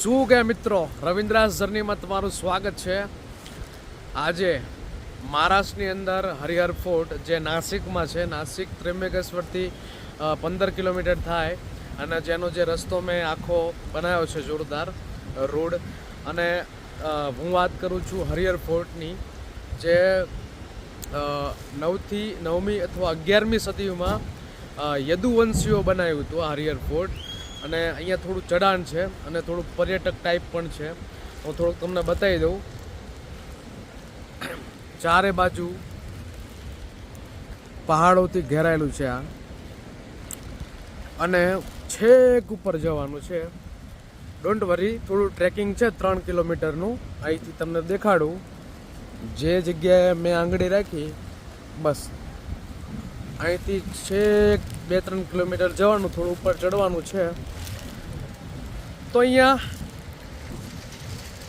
શું કે મિત્રો? રવિન્દ્રાસ જર્નીમાં તમારું સ્વાગત છે. આજે મહારાષ્ટ્રની અંદર હરિહર ફોર્ટ જે નાસિકમાં છે નાસિક ત્રિમ્બકેશ્વરથી અ, પંદર કિલોમીટર થાય અને જેનો જે રસ્તો મેં આખો બનાવ્યો છે જોરદાર રોડ. અને હું વાત કરું છું હરિહર ફોર્ટની જે નવથી નવમી અથવા અગિયારમી સદીમાં યદુવંશીઓ બનાવ્યું હતું આ હરિહર ફોર્ટ. અને અહીંયા થોડું ચઢાણ છે અને થોડું પર્યટક ટાઈપ પણ છે. હું થોડુંક તમને બતાવી દઉં. ચારે બાજુ પહાડોથી ઘેરાયેલું છે આ. અને છેક ઉપર જવાનું છે. ડોન્ટ વરી થોડું ટ્રેકિંગ છે, ત્રણ કિલોમીટરનું. અહીંથી તમને દેખાડું. જે જગ્યાએ મેં આંગળી રાખી, બસ. અહીંથી છેક બે ત્રણ કિલોમીટર જવાનું, થોડું ઉપર ચડવાનું છે. તો અહીંયા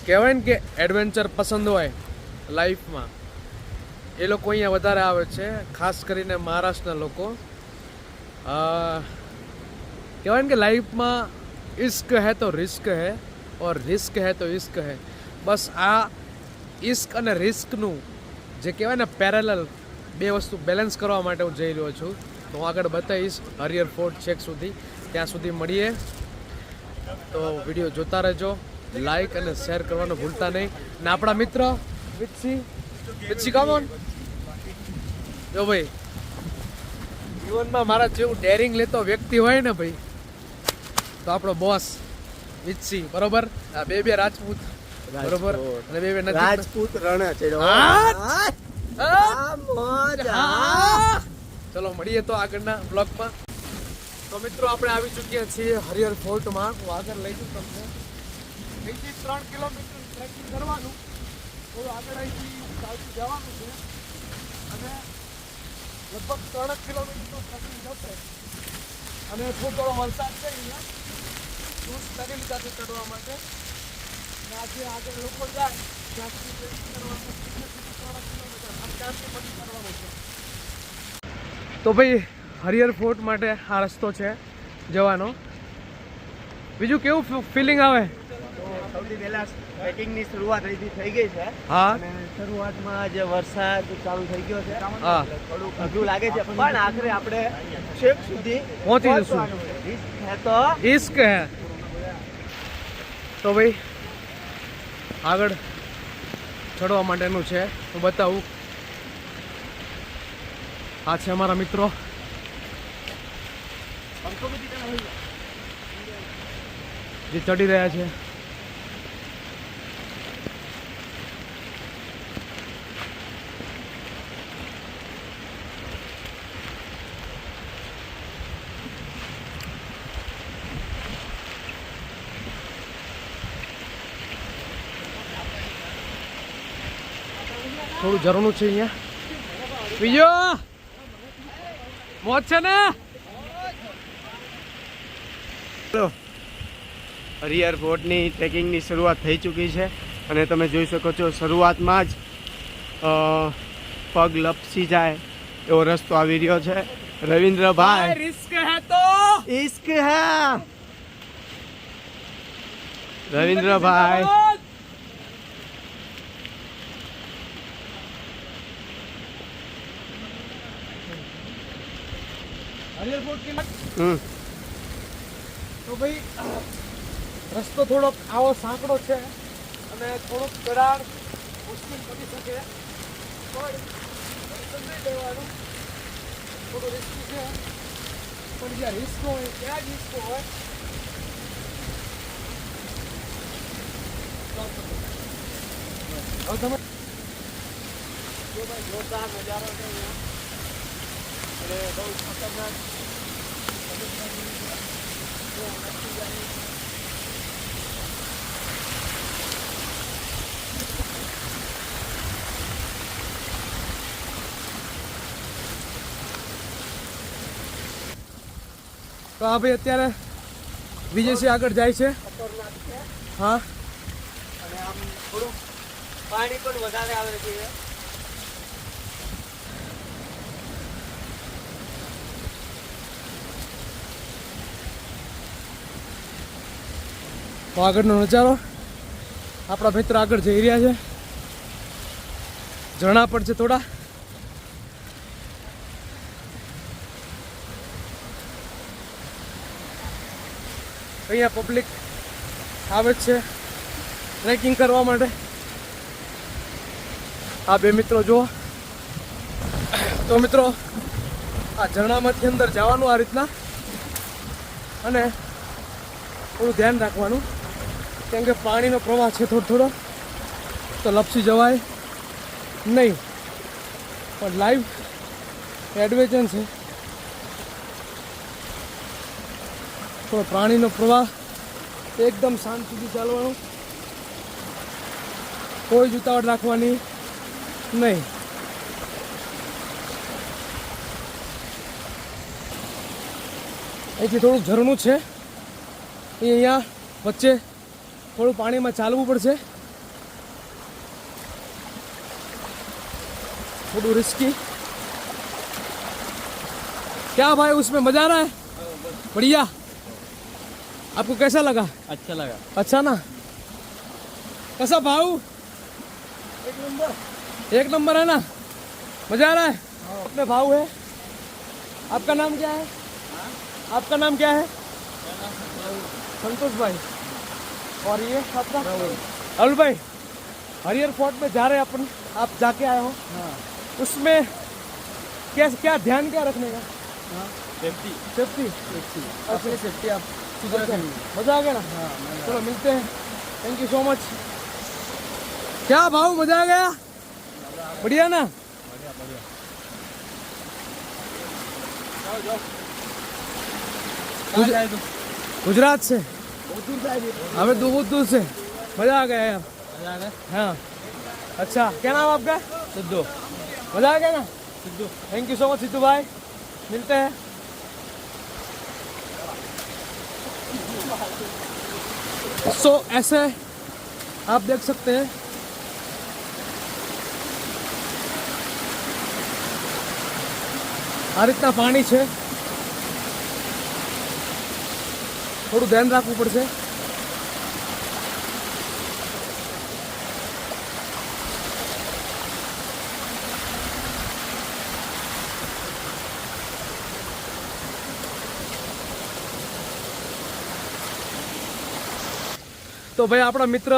કહેવાય ને કે એડવેન્ચર પસંદ હોય લાઈફમાં એ લોકો અહીંયા વધારે આવે છે, ખાસ કરીને મહારાષ્ટ્રના લોકો. કહેવાય ને કે લાઈફમાં ઇશ્ક હે તો રિસ્ક હે, ઓર રિસ્ક હે તો ઇશ્ક હે. બસ આ ઇશ્ક અને રિસ્કનું જે કહેવાય ને પેરેલલ બે વસ્તુ બેલેન્સ કરવા માટે હું જઈ રહ્યો છું. તો હું આગળ બતાવીશ હરિયર ફોર્ટ છેક સુધી. ત્યાં સુધી મળીએ. તો વીડિયો જોતા રહેજો. લાઈક અને શેર કરવાનું ભૂલતા નહીં. ને આપણા મિત્ર વિત્સી વિત્સી કામોન જો ભાઈ જીવનમાં મારા જેવું ડેરિંગ લેતો વ્યક્તિ હોય ને ભાઈ તો આપણો બોસ વિત્સી બરોબર? આ બે બે રાજપૂત બરોબર? અને બે બે રાજપૂત રણ છે ચલો, મળીએ તો આગળના બ્લોગમાં તો મિત્રો, આપણે આવી ચૂક્યા છીએ હરિહર ફોર્ટમાં. હું આગળ લઈ જઉં તમને. અહીંથી ત્રણ કિલોમીટર ટ્રેકિંગ કરવાનું. થોડું આગળ અહીંથી ચાલતું જવાનું છે. અને લગભગ ત્રણ જ કિલોમીટરનું ટ્રેકિંગ જશે અને ખૂબ થોડો વરસાદ છે અહીંયા. શૂઝ પહેરી લીધા ચડવા માટે. આજે આગળ લોકો જાય. ત્યાંથી ટ્રેકિંગ કરવાનું ત્રણ કિલોમીટર. તો ભાઈ હરિહર ફોર્ટ માટે આ રસ્તો છે જવાનો. બીજું કેવું ફિલિંગ આવે? સૌથી પહેલા ટ્રેકિંગની શરૂઆત અહીંથી થઈ ગઈ છે. હા. શરૂઆતમાં જે વરસાદ ચાલુ થઈ ગયો છે હા. લાગે છે પણ આખરે આપણે છેક સુધી પહોંચી જશું. તો હે. તો ભાઈ આગળ ચડવા માટેનું છે. હું બતાવું. આ છે અમારા મિત્રો. જે ચડી રહ્યા છે. થોડું ઝરણું છે અહીંયા. બીજો મોજ છે ને? હરિયર ફોર્ટની ટ્રેકિંગની શરૂઆત થઈ ચૂકી છે અને તમે જોઈ શકો છો શરૂઆતમાં જ પગ લપસી જાય એવો રસ્તો આવી રહ્યો છે. રવિન્દ્રભાઈ. રિસ્ક હે તો? ઇશ્ક હે. રવિન્દ્રભાઈ. હરિહર ફોર્ટ કે હમ તો ભાઈ રસ્તો થોડોક આવો સાંકડો છે અને થોડોક ચઢાણ મુશ્કેલ બની શકે. પણ દર્શન નહીં લેવાનું. થોડું રિસ્કી છે. પણ જ્યાં રિસ્ક હોય ત્યાં જ રિસ્ક હોય. હવે તમે જો ભાઈ જોરદાર નજારો છે અહીંયા. અને બહુ ખતરનાક તો આ ભાઈ અત્યારે વિજયસિંહ આગળ જાય છે. હા. અને આમ થોડું પાણી પણ વધારે આવે છે. તો આગળનો નજારો આપણા મિત્ર આગળ જઈ રહ્યા છે. ઝરણા પણ છે થોડા. અહીંયા પબ્લિક આવે છે ટ્રેકિંગ કરવા માટે. આ બે મિત્રો જુઓ. તો મિત્રો, આ ઝરણામાંથી અંદર જવાનું આ રીતના. અને થોડું ધ્યાન રાખવાનું. કેમ કે પાણીનો પ્રવાહ છે થોડો થોડો, તો લપસી જવાય નહીં. પણ લાઈવ એડવેન્ચર છે. થોડો પાણીનો પ્રવાહ એકદમ શાંતિથી ચાલવાનું. કોઈ જ ઉતાવળ રાખવાની નહીં. અહીંથી થોડુંક ઝરણું છે. એ અહીંયા વચ્ચે થોડું પાણીમાં ચાલવું પડશે થોડું रिस्की क्या भाई उसमें मजा आ रहा है बढ़िया आपको कैसा लगा અચ્છા લગા अच्छा ना कैसा भाव એક નંબર एक नंबर है ना मजा आ रहा है अपने भाव है आपका नाम क्या है आपका नाम क्या है संतोष भाई और ये अरुण भाई हरियर फोर्ट में जा रहे हैं अपन। आप जाके आए हो। हाँ। उसमें क्या क्या ध्यान क्या रखने का? सेफ्टी सेफ्टी सेफ्टी सेफ्टी आप मज़ा आ गया ना? हाँ, चलो मिलते हैं। थैंक यू सो मच क्या भाव मज़ा आ गया? बढ़िया ना? बढ़िया बढ़िया। गुजरात से। हमें दूर दूर से। मज़ा आ गया यार। हाँ। अच्छा क्या नाम आपका? सिद्धू। मज़ा आ गया ना? Sidhu. Thank you so much Sidhu भाई। मिलते हैं। सो so, ऐसे आप देख सकते हैं। और इतना पानी है થોડું ધ્યાન રાખવું પડશે. તો ભાઈ આપણા મિત્ર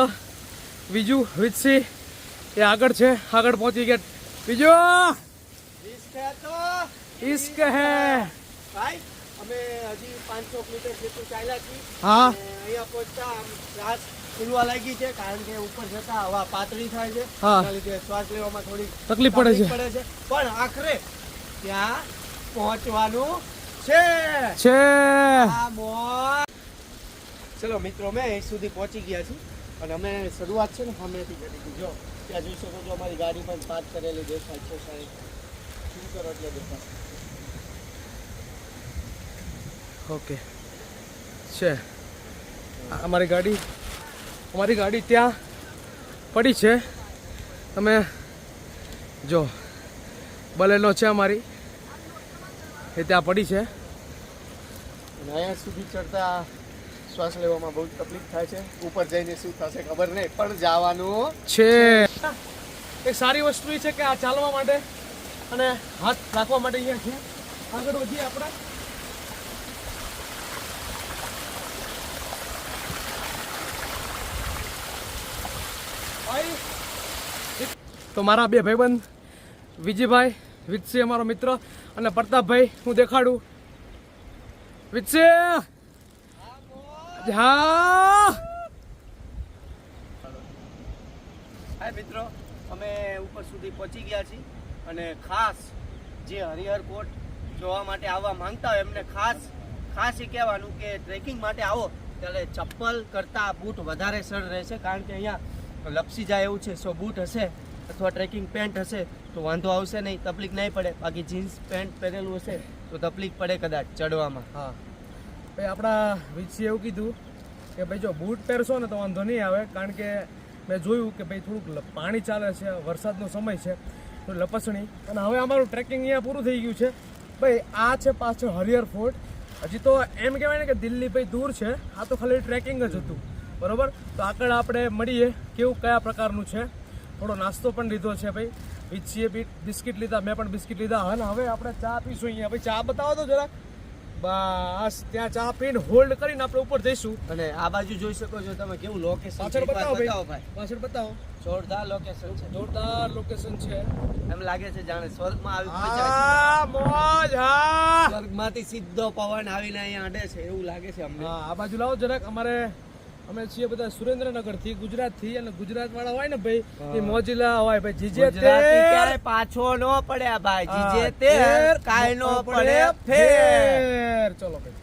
બીજુ વિજસિંહ એ આગળ છે. આગળ પહોંચી ગયા. બીજું ઇશ્ક હે. ભાઈ અમે હજી પાંચસો મીટર જેટલું ચાલ્યા છીએ. હા. અહીંયા પહોંચતા આમ શ્વાસ ફૂલવા લાગી છે કારણ કે ઉપર જતા હવા પાતળી થાય છે. હા. એના લીધે શ્વાસ લેવામાં થોડી તકલીફ પડે છે. પડે છે. પણ આખરે ત્યાં પહોંચવાનું છે. છે. ચલો મિત્રો મેં અહીં સુધી પહોંચી ગયા છીએ. અને અમે શરૂઆત છે ને સામેથી કરી હતી જો ત્યાં જોઈ શકો છો અમારી ગાડી પણ પાર્ક કરેલી દેખાય છે સાહેબ. શું કરો એટલે દેખાય? ઓકે. છે. અમારી ગાડી અમારી ગાડી ત્યાં પડી છે. તમે જો બલેનો છે અમારી. એ ત્યાં પડી છે. અને અહીંયા સુધી ચડતા શ્વાસ લેવામાં બહુ તકલીફ થાય છે. ઉપર જઈને શું થશે ખબર નહીં પણ જવાનું છે. એક સારી વસ્તુ એ છે કે આ ચાલવા માટે અને હાથ રાખવા માટે અહીંયા છે આગળ વધીએ આપણે. તો મારા બે ભાઈબંધ, વિજયભાઈ વિજસિંહ અમારો મિત્ર અને પ્રતાપભાઈ, હું દેખાડું. વિજસિંહ હા! હાય મિત્રો, અમે ઉપર સુધી પહોંચી ગયા છીએ અને ખાસ જે હરિહર કોટ જોવા માટે આવવા માંગતા હોય એમને ખાસ ખાસ એ કહેવાનું કે ટ્રેકિંગ માટે આવો. ત્યારે ચપ્પલ કરતાં બૂટ વધારે સરળ રહેશે કારણ કે અહીંયા લપસી જાય એવું છે, સો બૂટ હશે અથવા ટ્રેકિંગ પેન્ટ હશે, તો વાંધો આવશે નહીં, તકલીફ નહીં પડે. બાકી જીન્સ પેન્ટ પહેરેલું હશે, તો તકલીફ પડે કદાચ ચડવામાં. હા. ભાઈ, આપણા વીજસી એવું કીધું કે ભાઈ, જો બૂટ પહેરશો ને તો વાંધો નહીં આવે, કારણ કે મેં જોયું કે ભાઈ, થોડુંક પાણી ચાલે છે, વરસાદનો સમય છે, તો લપસણી. અને હવે અમારું ટ્રેકિંગ અહીંયા પૂરું થઈ ગયું છે. ભાઈ, આ છે પાછળ હરિહર ફોર્ટ. હજી તો એમ કહેવાય ને કે દિલ્હી ભાઈ દૂર છે, આ તો ખાલી ટ્રેકિંગ જ હતું. બરોબર? તો આગળ આપણે મળીએ કેવું કયા પ્રકારનું છે? થોડો નાસ્તો પણ લીધો છે ભાઈ. ઈચ્છીએ બી બિસ્કિટ લીધા મેં પણ બિસ્કિટ લીધા. અને હવે આપણે ચા પીશું અહીંયા. ભાઈ ચા બતાવો તો જરાક બસ ત્યાં ચા પીને હોલ્ડ કરીને આપણે ઉપર જઈશું. અને આ બાજુ જોઈ શકો છો તમે કેવું લોકેશન પાછળ બતાવો ભાઈ. પાછળ બતાવો. જોરદાર લોકેશન છે. જોરદાર લોકેશન છે. એમ લાગે છે જાણે સ્વર્ગમાં આવી મોજ હા. સ્વર્ગમાંથી સીધો પવન આવીને અહીંયા અડે છે. એવું લાગે છે અમને. હા આ બાજુ લાવો જરાક. અમારે અમે છીએ બધા સુરેન્દ્રનગરથી ગુજરાતથી અને ગુજરાત વાળા હોય ને ભાઈ એ મોજીલા હોય ભાઈ. જીજે તેર. પાછો નો પડ્યા ભાઈ. જીજે તેર કાય નો પડે ફેર. ફેર. ચલો ભાઈ.